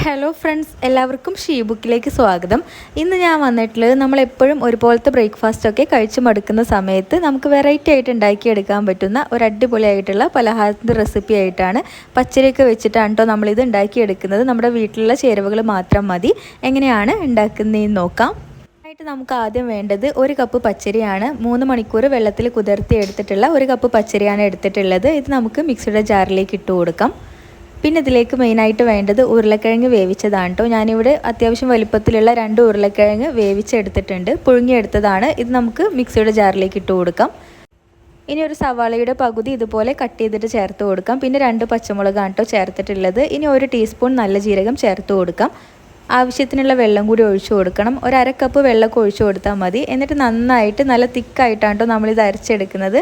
Hello friends എല്ലാവർക്കും she ബുക്കിലേക്ക് സ്വാഗതം. ഇന്ന് ഞാൻ വന്നിട്ടുള്ളത് നമ്മളെപ്പോഴും ഒരുപോലത്തെ ബ്രേക്ക്ഫാസ്റ്റൊക്കെ കഴിച്ചു മടുക്കുന്ന സമയത്ത് നമുക്ക് വെറൈറ്റി ആയിട്ട് ഉണ്ടാക്കിയെടുക്കാൻ പറ്റുന്ന ഒരു അടിപൊളിയായിട്ടുള്ള പലഹാരത്തിന്റെ റെസിപ്പി ആയിട്ടാണ് പച്ചരിയൊക്കെ വെച്ചിട്ടാണ് കേട്ടോ നമ്മളിത് ഉണ്ടാക്കിയെടുക്കുന്നത്. നമ്മുടെ വീട്ടിലുള്ള ചേരുവകൾ മാത്രം മതി. എങ്ങനെയാണ് ഉണ്ടാക്കുന്നതെന്ന് നോക്കാം. ആയിട്ട് നമുക്ക് ആദ്യം വേണ്ടത് ഒരു കപ്പ് പച്ചരിയാണ്. മൂന്ന് മണിക്കൂർ വെള്ളത്തിൽ കുതിർത്തി എടുത്തിട്ടുള്ള ഒരു കപ്പ് പച്ചരിയാണ് എടുത്തിട്ടുള്ളത്. ഇത് നമുക്ക് മിക്സിയുടെ ജാറിലേക്ക് ഇട്ട് കൊടുക്കാം. പിന്നെ ഇതിലേക്ക് മെയിനായിട്ട് വേണ്ടത് ഉരുളക്കിഴങ്ങ് വേവിച്ചതാണ് കേട്ടോ ഞാനിവിടെ അത്യാവശ്യം വലിപ്പത്തിലുള്ള രണ്ട് ഉരുളക്കിഴങ്ങ് വേവിച്ചെടുത്തിട്ടുണ്ട്. പുഴുങ്ങിയെടുത്തതാണ്. ഇത് നമുക്ക് മിക്സിയുടെ ജാറിലേക്ക് ഇട്ട് കൊടുക്കാം. ഇനി ഒരു സവാളയുടെ പകുതി ഇതുപോലെ കട്ട് ചെയ്തിട്ട് ചേർത്ത് കൊടുക്കാം. പിന്നെ രണ്ട് പച്ചമുളകാണ് കേട്ടോ ചേർത്തിട്ടുള്ളത്. ഇനി ഒരു ടീസ്പൂൺ നല്ല ജീരകം ചേർത്ത് കൊടുക്കാം. ആവശ്യത്തിനുള്ള വെള്ളം കൂടി ഒഴിച്ചു കൊടുക്കണം. ഒരു അര കപ്പ് വെള്ളമൊക്കെ ഒഴിച്ചു കൊടുത്താൽ മതി. എന്നിട്ട് നന്നായിട്ട് നല്ല തിക്കായിട്ടാണ് കേട്ടോ നമ്മളിത് അരച്ചെടുക്കുന്നത്.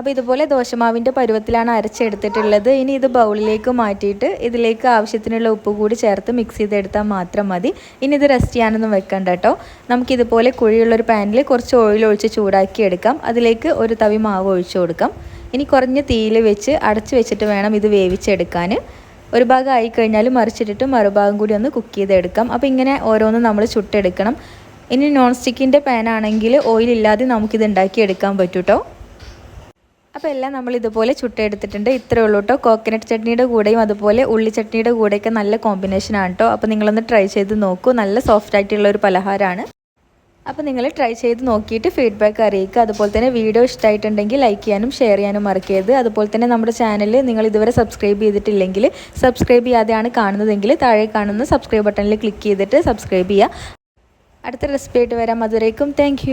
അപ്പോൾ ഇതുപോലെ ദോശമാവിന്റെ പരുവത്തിലാണ് അരച്ചെടുത്തിട്ടുള്ളത്. ഇനി ഇത് ബൗളിലേക്ക് മാറ്റിയിട്ട് ഇതിലേക്ക് ആവശ്യത്തിനുള്ള ഉപ്പ് കൂടി ചേർത്ത് മിക്സ് ചെയ്തെടുത്താൽ മാത്രം മതി. ഇനി ഇത് റെസ്റ്റ് ചെയ്യാനൊന്നും വെക്കണ്ട കേട്ടോ നമുക്കിതുപോലെ കുഴിയുള്ളൊരു പാനിൽ കുറച്ച് ഓയിൽ ഒഴിച്ച് ചൂടാക്കി എടുക്കാം. അതിലേക്ക് ഒരു തവി മാവ് ഒഴിച്ചു കൊടുക്കാം. ഇനി കുറഞ്ഞ തീയിൽ വെച്ച് അടച്ചു വെച്ചിട്ട് വേണം ഇത് വേവിച്ചെടുക്കാൻ ഒരു ഭാഗം ആയി കഴിഞ്ഞാൽ മറിച്ചിട്ടിട്ട് മറുഭാഗം കൂടി ഒന്ന് കുക്ക് ചെയ്തെടുക്കാം. അപ്പോൾ ഇങ്ങനെ ഓരോന്നും നമ്മൾ ചുട്ടെടുക്കണം. ഇനി നോൺ സ്റ്റിക്കിന്റെ പാനാണെങ്കിൽ ഓയിലില്ലാതെ നമുക്കിത് ഉണ്ടാക്കിയെടുക്കാൻ പറ്റൂട്ടോ അപ്പോൾ എല്ലാം നമ്മൾ ഇതുപോലെ ചുട്ടെടുത്തിട്ടുണ്ട്. ഇത്രയേ ഉള്ളൂ കേട്ടോ കോക്കനട്ട് ചട്നിയുടെ കൂടെയും അതുപോലെ ഉള്ളി ചട്നിയുടെ കൂടെയൊക്കെ നല്ല കോമ്പിനേഷനാണ് കേട്ടോ അപ്പോൾ നിങ്ങളൊന്ന് ട്രൈ ചെയ്ത് നോക്കൂ. നല്ല സോഫ്റ്റ് ആയിട്ടുള്ള ഒരു പലഹാരമാണ്. അപ്പോൾ നിങ്ങൾ ട്രൈ ചെയ്ത് നോക്കിയിട്ട് ഫീഡ്ബാക്ക് അറിയിക്കുക. അതുപോലെ തന്നെ വീഡിയോ ഇഷ്ടമായിട്ടുണ്ടെങ്കിൽ ലൈക്ക് ചെയ്യാനും ഷെയർ ചെയ്യാനും മറക്കരുത്. അതുപോലെ തന്നെ നമ്മുടെ ചാനൽ നിങ്ങൾ ഇതുവരെ സബ്സ്ക്രൈബ് ചെയ്തിട്ടില്ലെങ്കിൽ സബ്സ്ക്രൈബ് ചെയ്യാതെയാണ് കാണുന്നതെങ്കിൽ താഴെ കാണുന്ന സബ്സ്ക്രൈബ് ബട്ടണിൽ ക്ലിക്ക് ചെയ്തിട്ട് സബ്സ്ക്രൈബ് ചെയ്യുക. അടുത്ത റെസിപ്പി ആയിട്ട് വരാം. അതുവരേക്കും താങ്ക്